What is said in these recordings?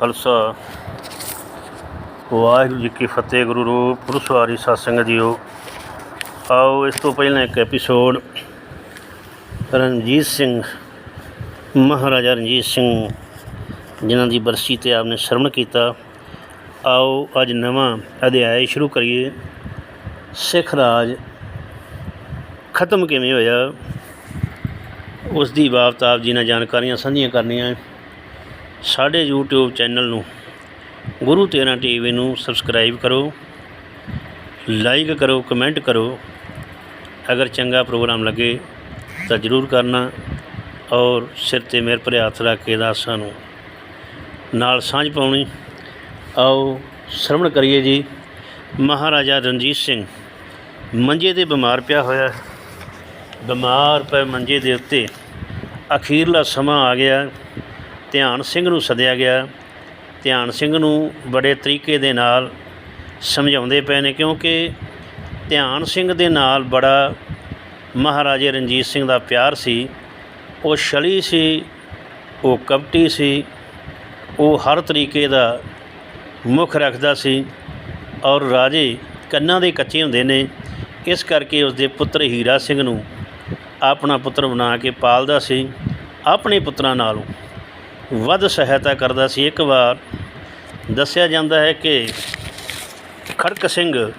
ਖਾਲਸਾ। ਵਾਹਿਗੁਰੂ ਜੀ ਕੀ ਫਤਿਹ, ਗੁਰੂ ਰੂਪ ਪੁਰਸਵਾਰੀ ਸਤਸੰਗ ਜੀਓ। ਆਓ, ਇਸ ਤੋਂ ਪਹਿਲਾਂ ਇੱਕ ਐਪੀਸੋਡ ਰਣਜੀਤ ਸਿੰਘ, ਮਹਾਰਾਜਾ ਰਣਜੀਤ ਸਿੰਘ, ਜਿਨ੍ਹਾਂ ਦੀ ਬਰਸੀ ਤੇ ਆਪਨੇ ਸ਼ਰਮਣ ਕੀਤਾ। ਆਓ, ਅੱਜ ਨਵਾਂ ਅਧਿਆਇ ਸ਼ੁਰੂ ਕਰੀਏ। ਸਿੱਖ ਰਾਜ ਖਤਮ ਕਿਵੇਂ ਹੋਇਆ? ਉਸ ਦੀ ਬਾਬਤ ਆਪ ਜੀ ਨਾਲ ਜਾਣਕਾਰੀਆਂ ਸਾਂਝੀਆਂ ਕਰਨੀਆਂ। ਸਾਡੇ YouTube ਚੈਨਲ ਨੂੰ ਗੁਰੂ ਤੇਰਾ ਟੀਵੀ ਨੂੰ ਸਬਸਕ੍ਰਾਈਬ ਕਰੋ ਲਾਈਕ ਕਰੋ ਕਮੈਂਟ ਕਰੋ। ਅਗਰ ਚੰਗਾ ਪ੍ਰੋਗਰਾਮ ਲੱਗੇ ਤਾਂ ਜ਼ਰੂਰ ਕਰਨਾ ਔਰ ਸਿਰ ਤੇ ਮੇਰੇ ਭਰੇ ਹੱਥ ਰੱਖ ਕੇ ਦਾਸਾਂ ਨੂੰ ਨਾਲ ਸਾਂਝ ਪਾਉਣੀ। ਆਓ ਸ਼ਰਵਣ ਕਰੀਏ ਜੀ। ਮਹਾਰਾਜਾ ਰਣਜੀਤ ਸਿੰਘ ਮੰਜੇ ਤੇ ਬਿਮਾਰ ਪਿਆ ਹੋਇਆ ਬਿਮਾਰ ਪਏ ਮੰਜੇ ਦੇ ਉੱਤੇ ਅਖੀਰਲਾ ਸਮਾਂ ਆ ਗਿਆ। ਧਿਆਨ ਸਿੰਘ ਨੂੰ ਸੱਦਿਆ ਗਿਆ। ਧਿਆਨ ਸਿੰਘ ਨੂੰ ਬੜੇ ਤਰੀਕੇ ਦੇ ਨਾਲ ਸਮਝਾਉਂਦੇ ਪਏ ਨੇ ਕਿਉਂਕਿ ਧਿਆਨ ਸਿੰਘ ਦੇ ਨਾਲ ਬੜਾ ਮਹਾਰਾਜੇ ਰਣਜੀਤ ਸਿੰਘ ਦਾ ਪਿਆਰ ਸੀ। ਉਹ ਛਲੀ ਸੀ, ਉਹ ਕਪਟੀ ਸੀ, ਉਹ ਹਰ ਤਰੀਕੇ ਦਾ ਮੁੱਖ ਰੱਖਦਾ ਸੀ ਔਰ ਰਾਜੇ ਕੰਨਾਂ ਦੇ ਕੱਚੇ ਹੁੰਦੇ ਨੇ। ਇਸ ਕਰਕੇ ਉਸ ਦੇ ਪੁੱਤਰ ਹੀਰਾ ਸਿੰਘ ਨੂੰ ਆਪਣਾ ਪੁੱਤਰ ਬਣਾ ਕੇ ਪਾਲਦਾ ਸੀ, ਆਪਣੇ ਪੁੱਤਰਾਂ ਨਾਲੋਂ। ਵੱਧ ਸਹਾਇਤਾ ਕਰਦਾ ਸੀ। ਇੱਕ ਵਾਰ ਦੱਸਿਆ ਜਾਂਦਾ ਹੈ ਕਿ ਖੜਕ ਸਿੰਘ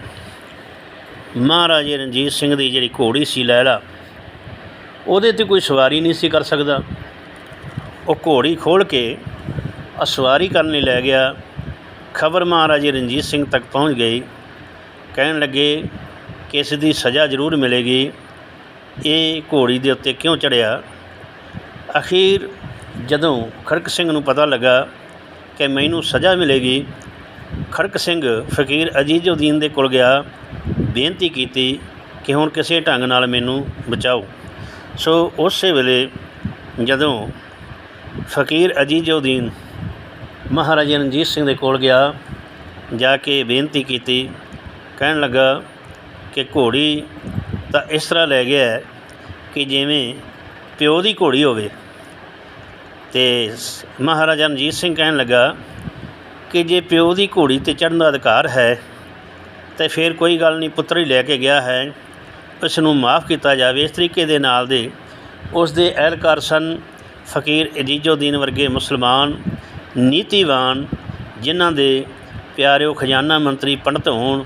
ਮਹਾਰਾਜੇ ਰਣਜੀਤ ਸਿੰਘ ਦੀ ਜਿਹੜੀ ਘੋੜੀ ਸੀ ਲੈਲਾ, ਉਹਦੇ ਤੇ ਕੋਈ ਸਵਾਰੀ ਨਹੀਂ ਸੀ ਕਰ ਸਕਦਾ। ਉਹ ਘੋੜੀ ਖੋਲ ਕੇ ਅਸਵਾਰੀ ਕਰਨ ਲਈ ਲੈ ਗਿਆ। ਖਬਰ ਮਹਾਰਾਜੇ ਰਣਜੀਤ ਸਿੰਘ ਤੱਕ ਪਹੁੰਚ ਗਈ। ਕਹਿਣ ਲੱਗੇ ਕਿ ਇਸ ਦੀ ਸਜ਼ਾ ਜ਼ਰੂਰ ਮਿਲੇਗੀ। ਇਹ ਘੋੜੀ ਦੇ ਉੱਤੇ ਕਿਉਂ ਚੜਿਆ ਅਖੀਰ ਜਦੋਂ ਖੜਕ ਸਿੰਘ ਨੂੰ ਪਤਾ ਲੱਗਾ ਕਿ ਮੈਨੂੰ ਸਜ਼ਾ ਮਿਲੇਗੀ, ਖੜਕ ਸਿੰਘ ਫਕੀਰ ਅਜੀਜ਼ਉਦੀਨ ਦੇ ਕੋਲ ਗਿਆ, ਬੇਨਤੀ ਕੀਤੀ ਕਿ ਹੁਣ ਕਿਸੇ ਢੰਗ ਨਾਲ ਮੈਨੂੰ ਬਚਾਓ। ਸੋ ਉਸੇ ਵੇਲੇ ਜਦੋਂ ਫਕੀਰ ਅਜੀਜ਼ਉਦੀਨ ਮਹਾਰਾਜਾ ਰਣਜੀਤ ਸਿੰਘ ਦੇ ਕੋਲ ਗਿਆ, ਜਾ ਕੇ ਬੇਨਤੀ ਕੀਤੀ, ਕਹਿਣ ਲੱਗਾ ਕਿ ਘੋੜੀ ਤਾਂ ਇਸ ਤਰ੍ਹਾਂ ਲੈ ਗਿਆ ਕਿ ਜਿਵੇਂ ਪਿਓ ਦੀ ਘੋੜੀ ਹੋਵੇ। ਤੇ ਸ- ਮਹਾਰਾਜਾ ਰਣਜੀਤ ਸਿੰਘ ਕਹਿਣ ਲੱਗਾ ਕਿ ਜੇ ਪਿਓ ਦੀ ਘੋੜੀ ਤੇ ਚੜ੍ਹਨ ਦਾ ਅਧਿਕਾਰ ਹੈ, ਤੇ ਫਿਰ ਕੋਈ ਗੱਲ ਨਹੀਂ, ਪੁੱਤਰ ਹੀ ਲੈ ਕੇ ਗਿਆ ਹੈ। ਉਸ ਨੂੰ ਮਾਫ ਕੀਤਾ ਜਾਵੇ। ਇਸ ਤਰੀਕੇ ਦੇ ਨਾਲ ਦੇ ਉਸ ਦੇ ਅਹਿਲਕਾਰ ਸਨ ਫਕੀਰ ਅਜੀਜ਼ਉਦੀਨ ਵਰਗੇ ਮੁਸਲਮਾਨ ਨੀਤੀਵਾਨ, ਜਿਨ੍ਹਾਂ ਦੇ ਪਿਆਰਿਓ ਖਜ਼ਾਨਾ ਮੰਤਰੀ ਪੰਡਤ ਹੋਣ,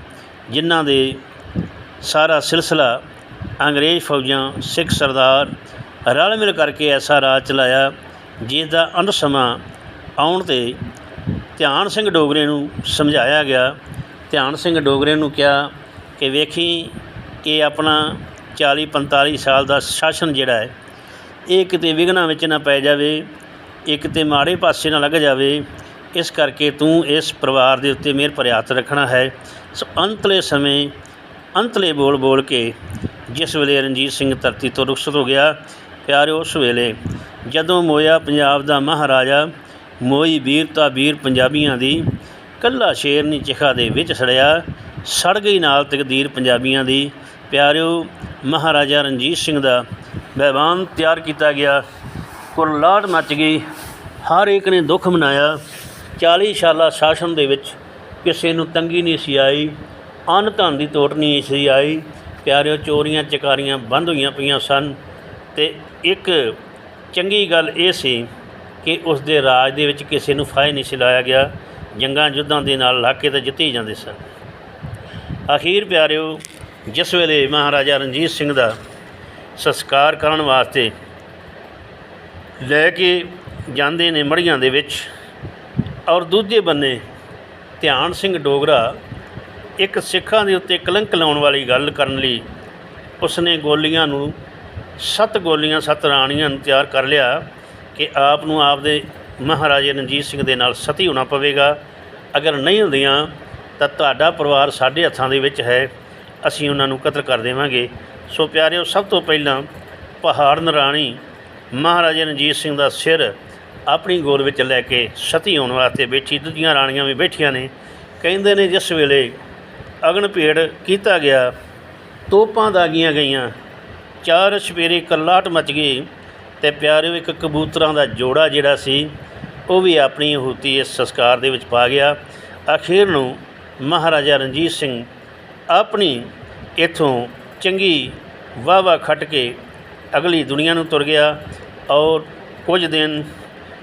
ਜਿਨ੍ਹਾਂ ਦੇ ਸਾਰਾ ਸਿਲਸਿਲਾ ਅੰਗਰੇਜ਼ ਫੌਜਾਂ, ਸਿੱਖ ਸਰਦਾਰ ਰਲ ਮਿਲ ਕਰਕੇ ਐਸਾ ਰਾਜ ਚਲਾਇਆ ਜਿਸ ਦਾ ਅੰਤ ਸਮਾਂ ਆਉਣ ਤੇ ਧਿਆਨ ਸਿੰਘ ਡੋਗਰੇ ਨੂੰ ਸਮਝਾਇਆ ਗਿਆ। ਧਿਆਨ ਸਿੰਘ ਡੋਗਰੇ ਨੂੰ ਕਿਹਾ ਕਿ ਵੇਖੀ ਇਹ ਆਪਣਾ 40 45 ਸਾਲ ਦਾ ਸ਼ਾਸਨ ਜਿਹੜਾ ਹੈ, ਇਹ ਕਿਤੇ ਵਿਘਨਾਂ ਵਿੱਚ ਨਾ ਪੈ ਜਾਵੇ, ਇਹ ਕਿਤੇ ਮਾੜੇ ਪਾਸੇ ਨਾ ਲੱਗ ਜਾਵੇ। ਇਸ ਕਰਕੇ ਤੂੰ ਇਸ ਪਰਿਵਾਰ ਦੇ ਉੱਤੇ ਮਿਹਰ ਭਰਿਆ ਰੱਖਣਾ ਹੈ। ਸੋ ਅੰਤਲੇ ਸਮੇਂ ਅੰਤਲੇ ਬੋਲ ਬੋਲ ਕੇ ਜਿਸ ਵੇਲੇ ਰਣਜੀਤ ਸਿੰਘ ਧਰਤੀ ਤੋਂ ਰੁਖਸਤ ਹੋ ਗਿਆ ਪਿਆਰਿਓ ਉਸ ਵੇਲੇ ਜਦੋਂ ਮੋਇਆ ਪੰਜਾਬ ਦਾ ਮਹਾਰਾਜਾ, ਮੋਈ ਵੀਰਤਾ ਵੀਰ ਪੰਜਾਬੀਆਂ ਦੀ, ਕੱਲਾ ਸ਼ੇਰਨੀ ਚਿਖਾ ਦੇ ਵਿੱਚ ਸੜਿਆ, ਸੜ ਗਈ ਨਾਲ ਤਕਦੀਰ ਪੰਜਾਬੀਆਂ ਦੀ। ਪਿਆਰਿਓ, ਮਹਾਰਾਜਾ ਰਣਜੀਤ ਸਿੰਘ ਦਾ ਬਹਿਬਾਨ ਤਿਆਰ ਕੀਤਾ ਗਿਆ। ਕੁਰਲਾਟ ਮੱਚ ਗਈ। ਹਰ ਇੱਕ ਨੇ ਦੁੱਖ ਮਨਾਇਆ। 40 ਸਾਲਾ ਸ਼ਾਸਨ ਦੇ ਵਿੱਚ ਕਿਸੇ ਨੂੰ ਤੰਗੀ ਨਹੀਂ ਸੀ ਆਈ। ਅੰਨ ਧਨ ਦੀ ਤੋਟ ਨਹੀਂ ਸੀ ਆਈ। ਪਿਆਰਿਓ, ਚੋਰੀਆਂ ਚਕਾਰੀਆਂ ਬੰਦ ਹੋਈਆਂ ਪਈਆਂ ਸਨ। ਤੇ ਇੱਕ ਚੰਗੀ ਗੱਲ ਇਹ ਸੀ ਕਿ ਉਸ ਦੇ ਰਾਜ ਦੇ ਵਿੱਚ ਕਿਸੇ ਨੂੰ ਫਾਇ ਨਹੀਂ ਸੀ ਲਾਇਆ ਗਿਆ, ਜੰਗਾਂ ਯੁੱਧਾਂ ਦੇ ਨਾਲ ਲਾਕੇ ਤਾਂ ਜਿੱਤੇ ਹੀ ਜਾਂਦੇ ਸਨ। ਅਖੀਰ ਪਿਆਰਿਓ, ਜਿਸ ਵੇਲੇ ਮਹਾਰਾਜਾ ਰਣਜੀਤ ਸਿੰਘ ਦਾ ਸੰਸਕਾਰ ਕਰਨ ਵਾਸਤੇ ਲੈ ਕੇ ਜਾਂਦੇ ਨੇ ਮੜੀਆਂ ਦੇ ਵਿੱਚ ਔਰ ਦੂਜੇ ਬੰਨੇ ਧਿਆਨ ਸਿੰਘ ਡੋਗਰਾ ਇੱਕ ਸਿੱਖਾਂ ਦੇ ਉੱਤੇ ਕਲੰਕ ਲਾਉਣ ਵਾਲੀ ਗੱਲ ਕਰਨ ਲਈ ਉਸਨੇ ਗੋਲੀਆਂ ਨੂੰ ਸੱਤ ਗੋਲੀਆਂ, ਸੱਤ ਰਾਣੀਆਂ ਨੂੰ ਤਿਆਰ ਕਰ ਲਿਆ ਕਿ ਆਪ ਨੂੰ ਆਪਦੇ ਮਹਾਰਾਜੇ ਰਣਜੀਤ ਸਿੰਘ ਦੇ ਨਾਲ ਸਤੀ ਹੋਣਾ ਪਵੇਗਾ। ਅਗਰ ਨਹੀਂ ਹੁੰਦੀਆਂ, ਤਾਂ ਤੁਹਾਡਾ ਪਰਿਵਾਰ ਸਾਡੇ ਹੱਥਾਂ ਦੇ ਵਿੱਚ ਹੈ। ਅਸੀਂ ਉਹਨਾਂ ਨੂੰ ਕਤਲ ਕਰ ਦੇਵਾਂਗੇ। ਸੋ ਪਿਆਰਿਓ, ਸਭ ਤੋਂ ਪਹਿਲਾਂ ਪਹਾੜ ਨਰਾਣੀ ਮਹਾਰਾਜਾ ਰਣਜੀਤ ਸਿੰਘ ਦਾ ਸਿਰ ਆਪਣੀ ਗੋਦ ਵਿੱਚ ਲੈ ਕੇ ਸਤੀ ਹੋਣ ਵਾਸਤੇ ਬੈਠੀ। ਦੂਜੀਆਂ ਰਾਣੀਆਂ ਵੀ ਬੈਠੀਆਂ ਨੇ। ਕਹਿੰਦੇ ਨੇ, ਜਿਸ ਵੇਲੇ ਅਗਨ ਭੇੜ ਕੀਤਾ ਗਿਆ, ਤੋਪਾਂ ਦਾਗੀਆਂ ਗਈਆਂ। ਚਾਰ ਸਵੇਰੇ ਕੱਲਾਟ ਮਚ ਗਈ ਤੇ ਪਿਆਰਿਓ ਇੱਕ ਕਬੂਤਰਾਂ ਦਾ ਜੋੜਾ ਜਿਹੜਾ ਸੀ, ਉਹ ਵੀ ਆਪਣੀ ਹੂਤੀ ਇਸ ਸੰਸਕਾਰ ਦੇ ਵਿੱਚ ਪਾ ਗਿਆ। ਅਖੀਰ ਨੂੰ ਮਹਾਰਾਜਾ ਰਣਜੀਤ ਸਿੰਘ ਆਪਣੀ ਇਥੋਂ ਚੰਗੀ ਵਾਹ ਵਾਹ ਖੱਟ ਕੇ ਅਗਲੀ ਦੁਨੀਆ ਨੂੰ ਤੁਰ ਗਿਆ ਔਰ ਕੁਝ ਦਿਨ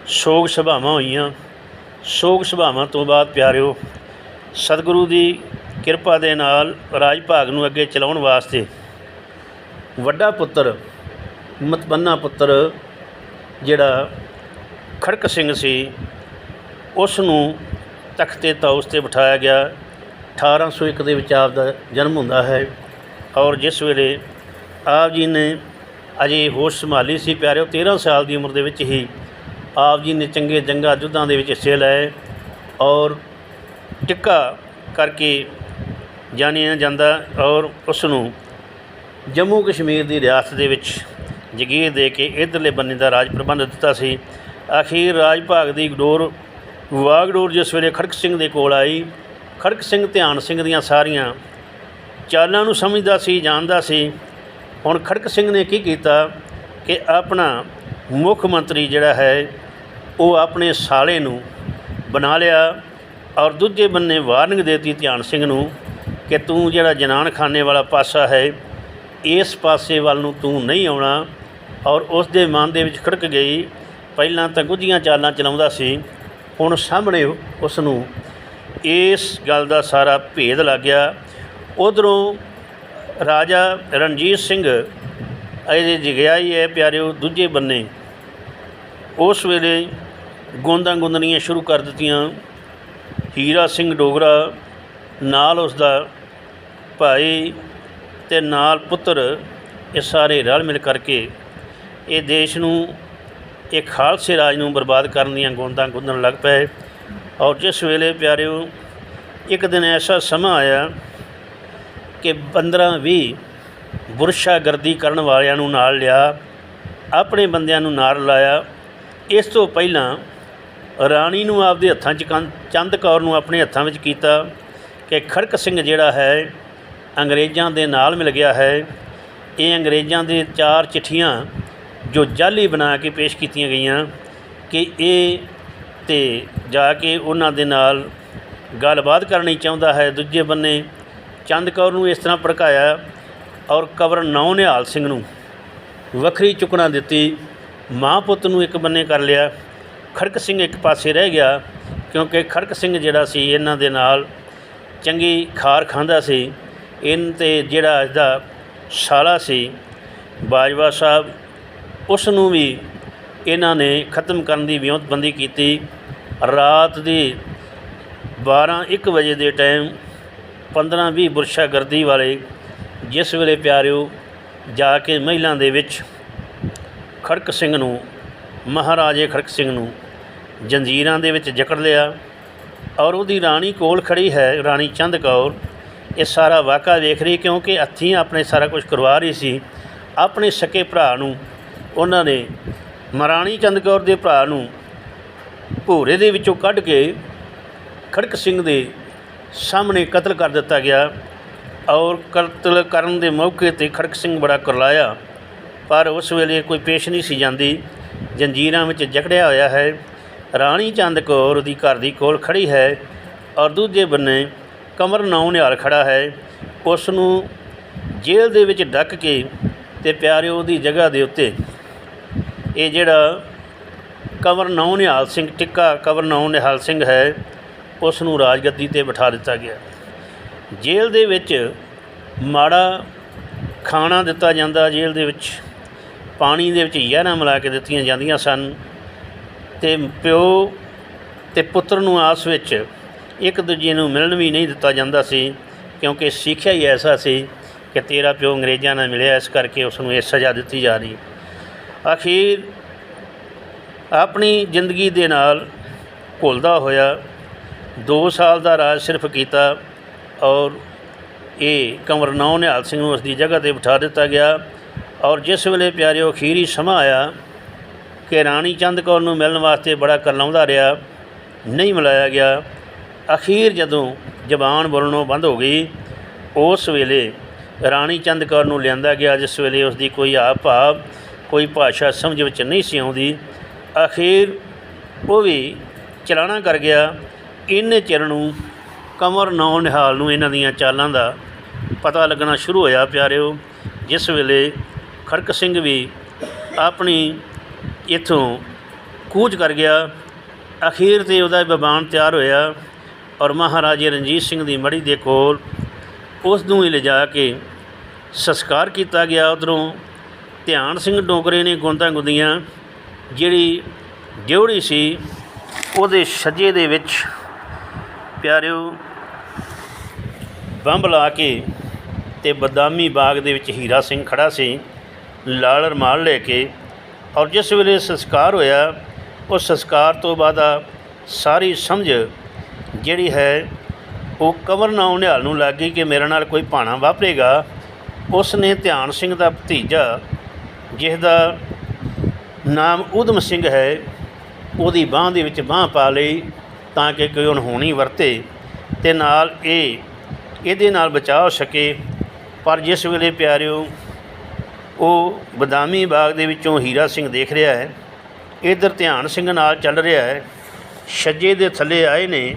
ਸੋਗ ਸਭਾਵਾਂ ਹੋਈਆਂ। ਸੋਗ ਸਭਾਵਾਂ ਤੋਂ ਬਾਅਦ ਪਿਆਰਿਓ, ਸਤਿਗੁਰੂ ਦੀ ਕਿਰਪਾ ਦੇ ਨਾਲ ਰਾਜ ਭਾਗ ਨੂੰ ਅੱਗੇ ਚਲਾਉਣ ਵਾਸਤੇ ਵੱਡਾ ਪੁੱਤਰ, ਮਤਬੰਨਾ ਪੁੱਤਰ ਜਿਹੜਾ ਖੜਕ ਸਿੰਘ ਸੀ ਉਸ ਨੂੰ ਤਖਤੇ ਤੌਸ ਤੇ ਬਿਠਾਇਆ ਗਿਆ। 1801 ਦੇ ਵਿੱਚ ਆਪ ਦਾ ਜਨਮ ਹੁੰਦਾ ਹੈ ਔਰ ਜਿਸ ਵੇਲੇ ਆਪ ਜੀ ਨੇ ਅਜੇ ਹੋਸ਼ ਸੰਭਾਲੀ ਸੀ, ਪਿਆਰਿਓ 13 ਸਾਲ ਦੀ ਉਮਰ ਦੇ ਵਿੱਚ ਹੀ ਆਪ ਜੀ ਨੇ ਚੰਗੇ ਜੰਗਾਂ ਯੁੱਧਾਂ ਦੇ ਵਿੱਚ ਹਿੱਸੇ ਲਏ ਔਰ ਟਿੱਕਾ ਕਰਕੇ ਜਾਣਿਆ ਜਾਂਦਾ ਔਰ ਉਸ ਨੂੰ ਜੰਮੂ ਕਸ਼ਮੀਰ ਦੀ ਰਿਆਸਤ ਦੇ ਵਿੱਚ ਜਗੀਰ ਦੇ ਕੇ ਇਧਰਲੇ ਬੰਨੇ ਦਾ ਰਾਜ ਪ੍ਰਬੰਧ ਦਿੱਤਾ ਸੀ। ਆਖੀਰ ਰਾਜ ਭਾਗ ਦੀ ਗਡੋਰ ਵਾਗਡੋਰ ਜਿਸ ਵੇਲੇ ਖੜਕ ਸਿੰਘ ਦੇ ਕੋਲ ਆਈ, ਖੜਕ ਸਿੰਘ ਧਿਆਨ ਸਿੰਘ ਦੀਆਂ ਸਾਰੀਆਂ ਚਾਲਾਂ ਨੂੰ ਸਮਝਦਾ ਸੀ, ਜਾਣਦਾ ਸੀ। ਹੁਣ ਖੜਕ ਸਿੰਘ ਨੇ ਕੀ ਕੀਤਾ ਕਿ ਆਪਣਾ ਮੁੱਖ ਮੰਤਰੀ ਜਿਹੜਾ ਹੈ, ਉਹ ਆਪਣੇ ਸਾਲੇ ਨੂੰ ਬਣਾ ਲਿਆ ਔਰ ਦੂਜੇ ਬੰਨੇ ਵਾਰਨਿੰਗ ਦੇਤੀ ਧਿਆਨ ਸਿੰਘ ਨੂੰ ਕਿ ਤੂੰ ਜਿਹੜਾ ਜਨਾਨ ਖਾਨੇ ਵਾਲਾ ਪਾਸਾ ਹੈ ਇਸ ਪਾਸੇ ਵੱਲ ਨੂੰ ਤੂੰ ਨਹੀਂ ਆਉਣਾ। ਔਰ ਉਸ ਦੇ ਮਨ ਦੇ ਵਿੱਚ ਖੜਕ ਗਈ। ਪਹਿਲਾਂ ਤਾਂ ਗੁੱਝੀਆਂ ਚਾਲਾਂ ਚਲਾਉਂਦਾ ਸੀ। ਹੁਣ ਸਾਹਮਣੇ ਉਸ ਨੂੰ ਇਸ ਗੱਲ ਦਾ ਸਾਰਾ ਭੇਦ ਲੱਗ ਗਿਆ। ਉਧਰੋਂ ਰਾਜਾ ਰਣਜੀਤ ਸਿੰਘ, ਇਹਦੇ ਜਗਿਆ ਹੀ ਹੈ ਪਿਆਰਿਓ, ਦੂਜੇ ਬੰਨੇ ਉਸ ਵੇਲੇ ਗੋਂਦਾਂ ਗੁੰਦਣੀਆਂ ਸ਼ੁਰੂ ਕਰ ਦਿੱਤੀਆਂ। ਹੀਰਾ ਸਿੰਘ ਡੋਗਰਾ ਨਾਲ ਉਸ ਦਾ ਭਾਈ ਤੇ ਨਾਲ ਪੁੱਤਰ ਇਹ ਸਾਰੇ ਰਲ ਮਿਲ ਕਰਕੇ ਇਹ ਦੇਸ਼ ਨੂੰ, ਇਹ ਖਾਲਸੇ ਰਾਜ ਨੂੰ ਬਰਬਾਦ ਕਰਨ ਦੀਆਂ ਗੋਂਦਾਂ ਗੁੰਦਣ ਲੱਗ ਪਏ। ਔਰ ਜਿਸ ਵੇਲੇ ਪਿਆਰਿਓ, ਇੱਕ ਦਿਨ ਐਸਾ ਸਮਾਂ ਆਇਆ ਕਿ 15 20 ਬੁਰਸ਼ਾਗਰਦੀ ਕਰਨ ਵਾਲਿਆਂ ਨੂੰ ਨਾਲ ਲਿਆ, ਆਪਣੇ ਬੰਦਿਆਂ ਨੂੰ ਨਾਲ ਲਾਇਆ। ਇਸ ਤੋਂ ਪਹਿਲਾਂ ਰਾਣੀ ਨੂੰ ਆਪਦੇ ਹੱਥਾਂ 'ਚ ਕੰਨ- ਚੰਦ ਕੌਰ ਨੂੰ ਆਪਣੇ ਹੱਥਾਂ ਵਿੱਚ ਕੀਤਾ ਕਿ ਖੜਕ ਸਿੰਘ ਜਿਹੜਾ ਹੈ ਅੰਗਰੇਜ਼ਾਂ ਦੇ ਨਾਲ ਮਿਲ ਗਿਆ ਹੈ। ਇਹ ਅੰਗਰੇਜ਼ਾਂ ਦੇ ਚਾਰ ਚਿੱਠੀਆਂ ਜੋ ਜਾਅਲੀ ਬਣਾ ਕੇ ਪੇਸ਼ ਕੀਤੀਆਂ ਗਈਆਂ ਕਿ ਇਹ ਤੇ ਜਾ ਕੇ ਉਹਨਾਂ ਦੇ ਨਾਲ ਗੱਲਬਾਤ ਕਰਨੀ ਚਾਹੁੰਦਾ ਹੈ। ਦੂਜੇ ਬੰਨੇ ਚੰਦ ਕੌਰ ਨੂੰ ਇਸ ਤਰ੍ਹਾਂ ਭੜਕਾਇਆ ਔਰ ਕਵਰ ਨੌ ਨਿਹਾਲ ਸਿੰਘ ਨੂੰ ਵੱਖਰੀ ਚੁੱਕਣਾ ਦਿੱਤੀ। ਮਾਂ ਪੁੱਤ ਨੂੰ ਇੱਕ ਬੰਨੇ ਕਰ ਲਿਆ। ਖੜਕ ਸਿੰਘ ਇੱਕ ਪਾਸੇ ਰਹਿ ਗਿਆ ਕਿਉਂਕਿ ਖੜਕ ਸਿੰਘ ਜਿਹੜਾ ਸੀ, ਇਹਨਾਂ ਦੇ ਨਾਲ ਚੰਗੀ ਖਾਰ ਖਾਂਦਾ ਸੀ। ਇਨ ਤੇ ਜਿਹੜਾ ਅੱਜ ਦਾ ਸਾਲਾ ਸੀ, ਬਾਜਵਾ ਸਾਹਿਬ, ਉਸ ਨੂੰ ਵੀ ਇਹਨਾਂ ਨੇ ਖਤਮ ਕਰਨ ਦੀ ਵਿਉਂਤਬੰਦੀ ਕੀਤੀ। ਰਾਤ ਦੀ 12 1 ਵਜੇ ਦੇ ਟਾਈਮ 15 20 ਬੁਰਸ਼ਾਗਰਦੀ ਵਾਲੇ ਜਿਸ ਵੇਲੇ ਪਿਆਰਿਓ ਜਾ ਕੇ ਮਹਿਲਾਂ ਦੇ ਵਿੱਚ ਖੜਕ ਸਿੰਘ ਨੂੰ, ਮਹਾਰਾਜੇ ਖੜਕ ਸਿੰਘ ਨੂੰ ਜੰਜੀਰਾਂ ਦੇ ਵਿੱਚ ਜਕੜ ਲਿਆ ਔਰ ਉਹਦੀ ਰਾਣੀ ਕੋਲ ਖੜੀ ਹੈ, ਰਾਣੀ ਚੰਦ ਕੌਰ। ਇਹ ਸਾਰਾ ਵਾਕਾ ਵੇਖ ਰਹੀ ਕਿਉਂਕਿ ਹੱਥੀਂ ਆਪਣੇ ਸਾਰਾ ਕੁਝ ਕਰਵਾ ਰਹੀ ਸੀ। ਆਪਣੇ ਸਕੇ ਭਰਾ ਨੂੰ, ਉਹਨਾਂ ਨੇ ਮਹਾਰਾਣੀ ਚੰਦ ਕੌਰ ਦੇ ਭਰਾ ਨੂੰ ਭੋਰੇ ਦੇ ਵਿੱਚੋਂ ਕੱਢ ਕੇ ਖੜਕ ਸਿੰਘ ਦੇ ਸਾਹਮਣੇ ਕਤਲ ਕਰ ਦਿੱਤਾ ਗਿਆ ਔਰ ਕਤਲ ਕਰਨ ਦੇ ਮੌਕੇ ਤੇ ਖੜਕ ਸਿੰਘ ਬੜਾ ਕੁਰਲਾਇਆ। ਪਰ ਉਸ ਵੇਲੇ ਕੋਈ ਪੇਸ਼ ਨਹੀਂ ਸੀ ਜਾਂਦੀ। ਜੰਜੀਰਾਂ ਵਿੱਚ ਜਕੜਿਆ ਹੋਇਆ ਹੈ। ਰਾਣੀ ਚੰਦ ਕੌਰ ਦੀ ਘਰ ਦੀ ਕੋਲ ਖੜੀ ਹੈ ਔਰ ਦੂਜੇ ਬੰਨੇ ਕਮਰ ਨਾਉ ਨਿਹਾਲ ਖੜਾ ਹੈ। ਉਸ ਨੂੰ ਜੇਲ੍ਹ ਦੇ ਵਿੱਚ ਡੱਕ ਕੇ ਤੇ ਪਿਆਰਿਓ ਉਹਦੀ ਜਗ੍ਹਾ ਦੇ ਉੱਤੇ ਇਹ ਜਿਹੜਾ ਕਵਰ ਨੌ ਨਿਹਾਲ ਸਿੰਘ, ਟਿੱਕਾ ਕਵਰ ਨੌ ਨਿਹਾਲ ਸਿੰਘ ਹੈ, ਉਸ ਨੂੰ ਰਾਜਗੱਦੀ ਤੇ ਬਿਠਾ ਦਿੱਤਾ ਗਿਆ। ਜੇਲ੍ਹ ਦੇ ਵਿੱਚ ਮਾੜਾ ਖਾਣਾ ਦਿੱਤਾ ਜਾਂਦਾ, ਜੇਲ੍ਹ ਦੇ ਵਿੱਚ ਪਾਣੀ ਦੇ ਵਿੱਚ ਯਹਿਰਾਂ ਮਿਲਾ ਕੇ ਦਿੱਤੀਆਂ ਜਾਂਦੀਆਂ ਸਨ ਤੇ ਪਿਓ ਤੇ ਪੁੱਤਰ ਨੂੰ ਆਸ ਵਿੱਚ ਇੱਕ ਦੂਜੇ ਨੂੰ ਮਿਲਣ ਵੀ ਨਹੀਂ ਦਿੱਤਾ ਜਾਂਦਾ ਸੀ, ਕਿਉਂਕਿ ਸਿੱਖਿਆ ਹੀ ਐਸਾ ਸੀ ਕਿ ਤੇਰਾ ਪਿਓ ਅੰਗਰੇਜ਼ਾਂ ਨਾਲ ਮਿਲਿਆ, ਇਸ ਕਰਕੇ ਉਸ ਨੂੰ ਇਹ ਸਜ਼ਾ ਦਿੱਤੀ ਜਾ ਰਹੀ। ਅਖੀਰ ਆਪਣੀ ਜ਼ਿੰਦਗੀ ਦੇ ਨਾਲ ਘੁਲਦਾ ਹੋਇਆ 2 ਸਾਲ ਦਾ ਰਾਜ ਸਿਰਫ ਕੀਤਾ ਔਰ ਇਹ ਕੰਵਰ ਨੌ ਨਿਹਾਲ ਸਿੰਘ ਨੂੰ ਉਸ ਦੀ ਜਗ੍ਹਾ ਤੇ ਬਿਠਾ ਦਿੱਤਾ ਗਿਆ ਔਰ ਜਿਸ ਵੇਲੇ ਪਿਆਰਿਓ ਅਖੀਰੀ ਸਮਾਂ ਆਇਆ ਕਿ ਰਾਣੀ ਚੰਦ ਕੌਰ ਨੂੰ ਮਿਲਣ ਵਾਸਤੇ ਬੜਾ ਕਰਲਾਉਂਦਾ ਰਿਹਾ, ਨਹੀਂ ਮਿਲਾਇਆ ਗਿਆ। ਅਖੀਰ ਜਦੋਂ ਜ਼ਬਾਨ ਬੋਲਣੋਂ ਬੰਦ ਹੋ ਗਈ, ਉਸ ਵੇਲੇ ਰਾਣੀ ਚੰਦ ਕੌਰ ਨੂੰ ਲਿਆਂਦਾ ਗਿਆ, ਜਿਸ ਵੇਲੇ ਉਸ ਦੀ ਕੋਈ ਆਪ ਭਾਵ, ਕੋਈ ਭਾਸ਼ਾ ਸਮਝ ਵਿੱਚ ਨਹੀਂ ਸੀ ਆਉਂਦੀ, ਅਖੀਰ ਉਹ ਵੀ ਚਲਾਣਾ ਕਰ ਗਿਆ। ਇਹਨੇ ਚਿਰ ਨੂੰ ਕਮਰ ਨੌ ਨਿਹਾਲ ਨੂੰ ਇਹਨਾਂ ਦੀਆਂ ਚਾਲਾਂ ਦਾ ਪਤਾ ਲੱਗਣਾ ਸ਼ੁਰੂ ਹੋਇਆ, ਪਿਆਰਿਓ, ਜਿਸ ਵੇਲੇ ਖੜਕ ਸਿੰਘ ਵੀ ਆਪਣੀ ਇੱਥੋਂ ਕੂਚ ਕਰ ਗਿਆ। ਅਖੀਰ ਤੇ ਉਹਦਾ ਬਬਾਨ ਤਿਆਰ ਹੋਇਆ। ਔਰ ਮਹਾਰਾਜੇ ਰਣਜੀਤ ਸਿੰਘ ਦੀ ਮੜੀ ਦੇ ਕੋਲ ਉਸ ਨੂੰ ਹੀ ਲਿਜਾ ਕੇ ਸੰਸਕਾਰ ਕੀਤਾ ਗਿਆ ਉਧਰੋਂ। ਧਿਆਨ ਸਿੰਘ ਡੋਗਰੇ ਨੇ ਗੁੰਦਾਂ ਗੁੰਦੀਆਂ, ਜਿਹੜੀ ਡਿਉੜੀ ਸੀ, ਉਹਦੇ ਛੱਜੇ ਦੇ ਵਿੱਚ ਪਿਆਰਿਓ ਬੰਬ ਲਾ ਕੇ ਤੇ ਬਦਾਮੀ ਬਾਗ ਦੇ ਵਿੱਚ ਹੀਰਾ ਸਿੰਘ ਖੜਾ ਸੀ, ਲਾਲ ਰਮਾਲ ਲੈ ਕੇ ਔਰ ਜਿਸ ਵੇਲੇ ਸੰਸਕਾਰ ਹੋਇਆ, ਉਸ ਸੰਸਕਾਰ ਤੋਂ ਬਾਅਦ ਸਾਰੀ ਸਮਝ ਜਿਹੜੀ ਹੈ, ਉਹ ਕਮਰ ਨਾਉ ਨਿਹਾਲ ਨੂੰ ਲੱਗ ਗਈ ਕਿ ਮੇਰੇ ਨਾਲ ਕੋਈ ਭਾਣਾ ਵਾਪਰੇਗਾ। ਉਸ ਨੇ ਧਿਆਨ ਸਿੰਘ ਦਾ ਭਤੀਜਾ, ਜਿਸ ਦਾ ਨਾਮ ਊਧਮ ਸਿੰਘ ਹੈ, ਉਹਦੀ ਬਾਹ ਦੇ ਵਿੱਚ ਬਾਹ ਪਾ ਲਈ ਤਾਂ ਕਿ ਕੋਈ ਅਣਹੋਣੀ ਵਰਤੇ ਤੇ ਨਾਲ ਇਹ, ਇਹਦੇ ਨਾਲ ਬਚਾਅ ਹੋ ਸਕੇ। ਪਰ ਜਿਸ ਵੇਲੇ ਪਿਆਰਿਓ, ਉਹ ਬਦਾਮੀ ਬਾਗ ਦੇ ਵਿੱਚੋਂ ਹੀਰਾ ਸਿੰਘ ਦੇਖ ਰਿਹਾ ਹੈ। ਇਧਰ ਧਿਆਨ ਸਿੰਘ ਨਾਲ ਚੱਲ ਰਿਹਾ ਹੈ। ਛੱਜੇ ਦੇ ਥੱਲੇ ਆਏ ਨੇ।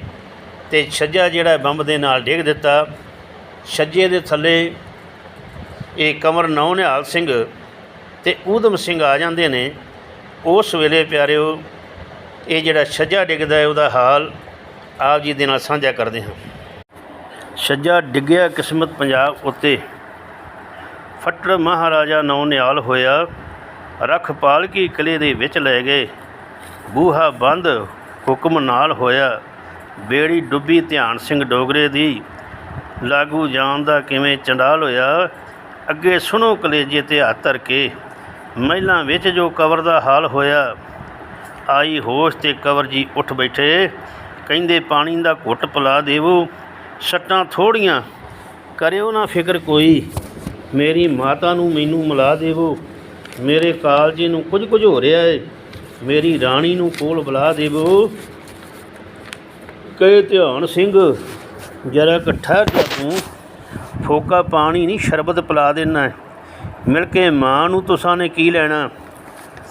ਤੇ ਛੱਜਾ ਜਿਹੜਾ ਬੰਬ ਦੇ ਨਾਲ ਡਿੱਗ ਦਿੱਤਾ। ਛੱਜੇ ਦੇ ਥੱਲੇ ਇਹ ਕਮਰ ਨੌ ਨਿਹਾਲ ਸਿੰਘ ਤੇ ਊਧਮ ਸਿੰਘ ਆ ਜਾਂਦੇ ਨੇ। ਉਸ ਵੇਲੇ ਪਿਆਰਿਓ, ਇਹ ਜਿਹੜਾ ਛੱਜਾ ਡਿੱਗਦਾ ਹੈ, ਉਹਦਾ ਹਾਲ ਆਪ ਜੀ ਦੇ ਨਾਲ ਸਾਂਝਾ ਕਰਦੇ ਹਾਂ। ਛੱਜਾ ਡਿੱਗਿਆ ਕਿਸਮਤ ਪੰਜਾਬ ਉੱਤੇ। ਫੱਟੜ ਮਹਾਰਾਜਾ ਨੌ ਨਿਹਾਲ ਹੋਇਆ, ਰਖ ਪਾਲਕੀ ਕਿਲੇ ਦੇ ਵਿੱਚ ਲੈ ਗਏ। ਬੂਹਾ ਬੰਦ ਹੁਕਮ ਨਾਲ ਹੋਇਆ। ਬੇੜੀ ਡੁੱਬੀ ਧਿਆਨ ਸਿੰਘ ਡੋਗਰੇ ਦੀ। ਲਾਗੂ ਜਾਣ ਦਾ ਕਿਵੇਂ ਚੰਡਾਲ ਹੋਇਆ? ਅੱਗੇ ਸੁਣੋ ਕਲੇਜੇ ਤੇ ਹੱਥ ਧਰ ਕੇ। ਮਹਿਲਾਂ ਵਿੱਚ ਜੋ ਕਬਰ ਦਾ ਹਾਲ ਹੋਇਆ, ਆਈ ਹੋਸ਼ ਤੇ ਕਵਰ ਜੀ ਉੱਠ ਬੈਠੇ। ਕਹਿੰਦੇ, ਪਾਣੀ ਦਾ ਘੁੱਟ ਪਿਲਾ ਦੇਵੋ, ਸੱਟਾਂ ਥੋੜੀਆਂ, ਕਰਿਓ ਨਾ ਫਿਕਰ ਕੋਈ। ਮੇਰੀ ਮਾਤਾ ਨੂੰ ਮੈਨੂੰ ਮਿਲਾ ਦੇਵੋ। ਮੇਰੇ ਕਾਲਜੇ ਨੂੰ ਕੁਝ ਕੁਝ ਹੋ ਰਿਹਾ ਏ। ਮੇਰੀ ਰਾਣੀ ਨੂੰ ਕੋਲ ਬੁਲਾ ਦੇਵੋ। ਕਹੇ ਧਿਆਨ ਸਿੰਘ। ਜਰਾ ਇਕੱਠਾ ਜਾ ਤੂੰ ਫੋਕਾ ਪਾਣੀ ਨਹੀਂ ਸ਼ਰਬਤ ਪਿਲਾ ਦੇਣਾ ਮਿਲ ਕੇ ਮਾਂ ਨੂੰ ਤੁਸਾਂ ਨੇ ਕੀ ਲੈਣਾ?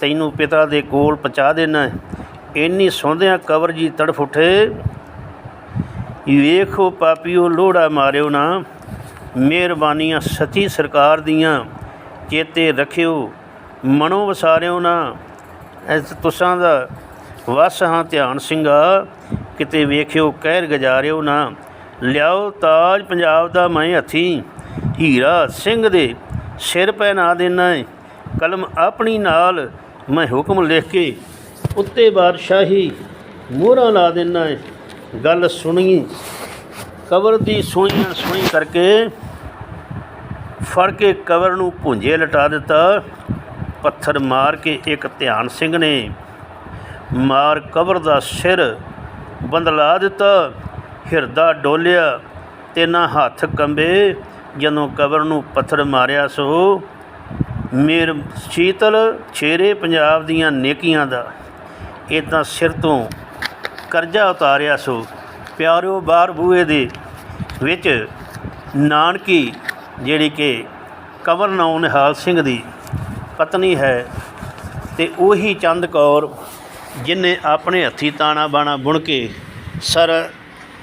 ਤੈਨੂੰ ਪਿਤਾ ਦੇ ਕੋਲ ਪਹੁੰਚਾ ਦੇਣਾ ਇੰਨੀ ਸੌਂਦਿਆਂ ਕਵਰ ਜੀ ਤੜਫ ਉਠੇ। ਵੇਖੋ ਪਾਪੀਓ ਲੋੜਾ ਮਾਰਿਓ ਨਾ। ਮਿਹਰਬਾਨੀਆਂ ਸੱਚੀ ਸਰਕਾਰ ਦੀਆਂ। ਚੇਤੇ ਰੱਖਿਓ। ਮਨੋ ਵਸਾਰਿਓ ਨਾ। ਐਸ ਤੁਸਾਂ ਦਾ ਵਸ ਹਾਂ ਧਿਆਨ ਸਿੰਘਾ। ਕਿਤੇ ਵੇਖਿਓ, ਕਹਿਰ ਗਜ਼ਾਰਿਓ ਨਾ। ਲਿਆਓ ਤਾਜ ਪੰਜਾਬ ਦਾ ਮੈਂ ਹੱਥੀ। ਹੀਰਾ ਸਿੰਘ ਦੇ ਸਿਰ ਪਹਿਨਾ ਦੇਣਾ ਏ। ਕਲਮ ਆਪਣੀ ਨਾਲ ਮੈਂ ਹੁਕਮ ਲਿਖ ਕੇ ਉੱਤੇ ਬਾਦਸ਼ਾਹੀ ਮੋਹਰਾਂ ਲਾ ਦੇਣਾ ਏ। ਗੱਲ ਸੁਣੀ ਕਬਰ ਦੀ ਸੁਣੀਆਂ ਸੁਣੀ ਕਰਕੇ ਫੜ ਕੇ ਕਬਰ ਨੂੰ ਭੁੰਜੇ ਲਟਾ ਦਿੱਤਾ। ਪੱਥਰ ਮਾਰ ਕੇ ਇੱਕ ਧਿਆਨ ਸਿੰਘ ਨੇ ਮਾਰ ਕਬਰ ਦਾ ਸਿਰ ਬੰਦਲਾ ਦਿੱਤਾ। ਹਿਰਦਾ ਡੋਲਿਆ ਤੇ ਨਾ ਹੱਥ ਕੰਬੇ। ਜਦੋਂ ਕਬਰ ਨੂੰ ਪੱਥਰ ਮਾਰਿਆ ਸੋ। ਮੇਰ ਸ਼ੀਤਲ ਛੇਰੇ ਪੰਜਾਬ ਦੀਆਂ ਨੇਕੀਆਂ ਦਾ। ਇਦਾਂ ਸਿਰ ਤੋਂ ਕਰਜ਼ਾ ਉਤਾਰਿਆ ਸੋ। ਪਿਆਰਿਓ ਬਾਰ ਬੂਏ ਦੇ ਵਿੱਚ ਨਾਨਕੀ, ਜਿਹੜੀ ਕਿ ਕਵਰ ਨੌ ਨਿਹਾਲ ਸਿੰਘ ਦੀ ਪਤਨੀ ਹੈ, ਤੇ ਉਹੀ ਚੰਦ ਕੌਰ ਜਿਨੇ ਆਪਣੇ ਹੱਥੀ ਤਾਣਾ ਬਾਣਾ ਬੁਣ ਕੇ ਸਰ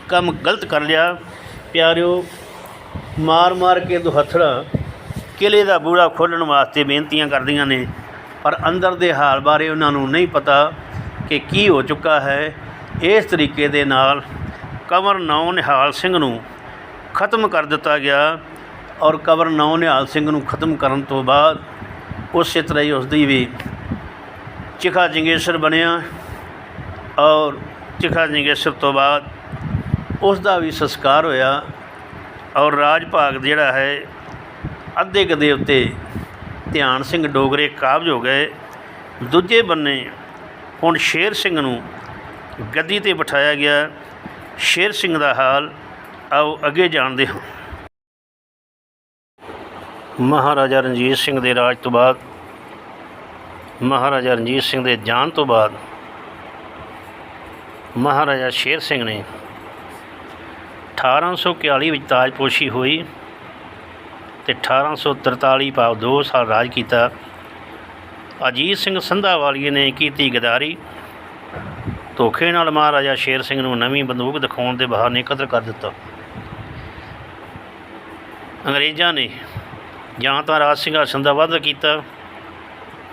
ਕੰਮ ਗਲਤ ਕਰ ਲਿਆ, ਪਿਆਰਿਓ, ਮਾਰ ਮਾਰ ਕੇ ਦੁਹੱਥੜਾ ਕਿਲੇ ਦਾ ਬੂੜਾ ਖੋਲਣ ਵਾਸਤੇ ਬੇਨਤੀਆਂ ਕਰਦੀਆਂ ਨੇ, ਪਰ ਅੰਦਰ ਦੇ ਹਾਲ ਬਾਰੇ ਉਹਨਾਂ ਨੂੰ ਨਹੀਂ ਪਤਾ ਕਿ ਕੀ ਹੋ ਚੁੱਕਾ ਹੈ। ਇਸ ਤਰੀਕੇ ਦੇ ਨਾਲ ਕਮਰ ਨੌ ਨਿਹਾਲ ਸਿੰਘ ਨੂੰ ਖਤਮ ਕਰ ਦਿੱਤਾ ਗਿਆ ਔਰ ਕਬਰ ਨੌ ਨਿਹਾਲ ਸਿੰਘ ਨੂੰ ਖਤਮ ਕਰਨ ਤੋਂ ਬਾਅਦ ਉਸੇ ਤਰ੍ਹਾਂ ਹੀ ਉਸ ਦੀ ਵੀ ਚਿਖਾ ਜੰਗੇਸ਼ਰ ਬਣਿਆ ਔਰ ਚਿਖਾ ਜੰਗੇਸ਼ਰ ਤੋਂ ਬਾਅਦ ਉਸ ਦਾ ਵੀ ਸੰਸਕਾਰ ਹੋਇਆ ਔਰ ਰਾਜ ਭਾਗ ਜਿਹੜਾ ਹੈ, ਅੱਧੇ ਕੁ ਉੱਤੇ ਧਿਆਨ ਸਿੰਘ ਡੋਗਰੇ ਕਾਬਜ ਹੋ ਗਏ। ਦੂਜੇ ਬੰਨੇ ਹੁਣ ਸ਼ੇਰ ਸਿੰਘ ਨੂੰ ਗੱਦੀ ਤੇ ਬਿਠਾਇਆ ਗਿਆ। ਸ਼ੇਰ ਸਿੰਘ ਦਾ ਹਾਲ ਆਓ ਅੱਗੇ ਜਾਣਦੇ ਹਾਂ। ਮਹਾਰਾਜਾ ਰਣਜੀਤ ਸਿੰਘ ਦੇ ਰਾਜ ਤੋਂ ਬਾਅਦ ਮਹਾਰਾਜਾ ਰਣਜੀਤ ਸਿੰਘ ਦੇ ਜਾਣ ਤੋਂ ਬਾਅਦ ਮਹਾਰਾਜਾ ਸ਼ੇਰ ਸਿੰਘ ਨੇ 1841 ਵਿੱਚ ਤਾਜਪੋਸ਼ੀ ਹੋਈ ਤੇ 1843 ਭਾਵ 2 ਸਾਲ ਰਾਜ ਕੀਤਾ। ਅਜੀਤ ਸਿੰਘ ਸੰਧਾਵਾਲੀਏ ਨੇ ਕੀਤੀ ਗਦਾਰੀ। ਧੋਖੇ ਨਾਲ ਮਹਾਰਾਜਾ ਸ਼ੇਰ ਸਿੰਘ ਨੂੰ ਨਵੀਂ ਬੰਦੂਕ ਦਿਖਾਉਣ ਦੇ ਬਹਾਨੇ ਕਤਲ ਕਰ ਦਿੱਤਾ। ਅੰਗਰੇਜ਼ਾਂ ਨੇ ਜਾਂ ਤਾਂ ਰਾਜ ਸਿੰਘਾਸਨ ਦਾ ਵਾਅਦਾ ਕੀਤਾ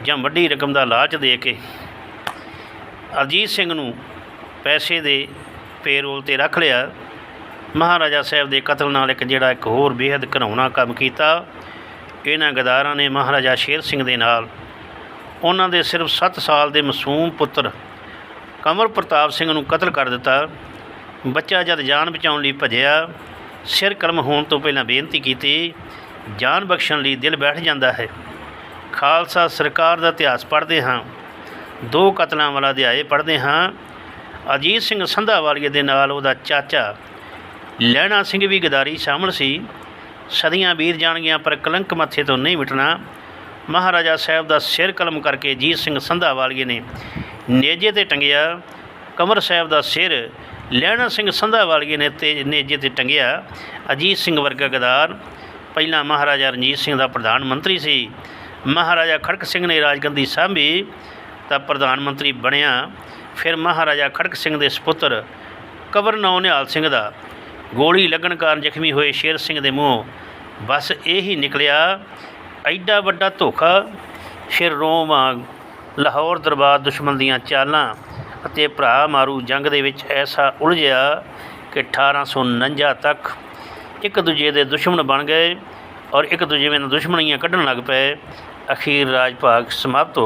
ਜਾਂ ਵੱਡੀ ਰਕਮ ਦਾ ਲਾਲਚ ਦੇ ਕੇ ਅਰਜੀਤ ਸਿੰਘ ਨੂੰ ਪੈਸੇ ਦੇ ਪੇਰੋਲ ਤੇ ਰੱਖ ਲਿਆ। ਮਹਾਰਾਜਾ ਸਾਹਿਬ ਦੇ ਕਤਲ ਨਾਲ ਇੱਕ ਜਿਹੜਾ ਇੱਕ ਹੋਰ ਬੇहद ਘਿਨਾਉਣਾ ਕੰਮ ਕੀਤਾ। ਇਹਨਾਂ ਗਦਾਰਾਂ ਨੇ ਮਹਾਰਾਜਾ ਸ਼ੇਰ ਸਿੰਘ ਦੇ ਨਾਲ ਉਹਨਾਂ ਦੇ ਸਿਰਫ 7 ਸਾਲ ਦੇ ਮਾਸੂਮ ਪੁੱਤਰ ਕਮਰ ਪ੍ਰਤਾਪ ਸਿੰਘ ਨੂੰ ਕਤਲ ਕਰ ਦਿੱਤਾ। ਬੱਚਾ ਜਦ ਜਾਨ ਬਚਾਉਣ ਲਈ ਭਜਿਆ, ਸਿਰ ਕਲਮ ਹੋਣ ਤੋਂ ਪਹਿਲਾਂ ਬੇਨਤੀ ਕੀਤੀ, ਜਾਨ ਬਖਸ਼ਣ ਲਈ ਦਿਲ ਬੈਠ ਜਾਂਦਾ ਹੈ। ਖਾਲਸਾ ਸਰਕਾਰ ਦਾ ਇਤਿਹਾਸ ਪੜ੍ਹਦੇ ਹਾਂ। ਦੋ ਕਤਲਾਂ ਵਾਲਾ ਅਧਿਆਏ ਪੜ੍ਹਦੇ ਹਾਂ। ਅਜੀਤ ਸਿੰਘ ਸੰਧਾਵਾਲੀਏ ਦੇ ਨਾਲ ਉਹਦਾ ਚਾਚਾ ਲਹਿਣਾ ਸਿੰਘ ਵੀ ਗਦਾਰੀ ਸ਼ਾਮਲ ਸੀ। ਸਦੀਆਂ ਬੀਤ ਜਾਣਗੀਆਂ ਪਰ ਕਲੰਕ ਮੱਥੇ ਤੋਂ ਨਹੀਂ ਮਿਟਣਾ। ਮਹਾਰਾਜਾ ਸਾਹਿਬ ਦਾ ਸਿਰ ਕਲਮ ਕਰਕੇ ਅਜੀਤ ਸਿੰਘ ਸੰਧਾਵਾਲੀਏ ਨੇ ਨੇਜੇ ਤੇ ਟੰਗਿਆ। ਕਮਰ ਸਾਹਿਬ ਦਾ ਸਿਰ ਲਹਿਣਾ ਸਿੰਘ ਸੰਧਾਵਾਲੀਏ ਨੇ ਤੇ ਨੇਜੇ ਤੇ ਟੰਗਿਆ। ਅਜੀਤ ਸਿੰਘ ਵਰਗਾ ਗਦਾਰ। ਪਹਿਲਾਂ ਮਹਾਰਾਜਾ ਰਣਜੀਤ ਸਿੰਘ ਦਾ ਪ੍ਰਧਾਨ ਮੰਤਰੀ ਸੀ। ਮਹਾਰਾਜਾ ਖੜਕ ਸਿੰਘ ਨੇ ਰਾਜਗੰਦੀ ਸਾਂਭੀ ਤਾਂ ਪ੍ਰਧਾਨ ਮੰਤਰੀ ਬਣਿਆ। ਫਿਰ ਮਹਾਰਾਜਾ ਖੜਕ ਸਿੰਘ ਦੇ ਸੁਪੁੱਤਰ ਕਵਰ ਨੌ ਨਿਹਾਲ ਸਿੰਘ ਦਾ ਗੋਲੀ ਲੱਗਣ ਕਾਰਨ ਜ਼ਖਮੀ ਹੋਏ ਸ਼ੇਰ ਸਿੰਘ ਦੇ ਮੂੰਹ ਬਸ ਇਹੀ ਨਿਕਲਿਆ। ਐਡਾ ਵੱਡਾ ਧੋਖਾ। ਫਿਰ ਰੋਮ, ਲਾਹੌਰ ਦਰਬਾਰ ਦੁਸ਼ਮਣ ਦੀਆਂ ਚਾਲਾਂ ਅਤੇ ਭਰਾ ਮਾਰੂ ਜੰਗ ਦੇ ਵਿੱਚ ਐਸਾ ਉਲਝਿਆ ਕਿ 1849 ਤੱਕ ਇੱਕ ਦੂਜੇ ਦੇ ਦੁਸ਼ਮਣ ਬਣ ਗਏ ਔਰ ਇੱਕ ਦੂਜੇ ਨਾਲ ਦੁਸ਼ਮਣੀਆਂ ਕੱਢਣ ਲੱਗ ਪਏ। ਅਖੀਰ ਰਾਜ ਭਾਗ ਸਮਾਪਤ ਹੋ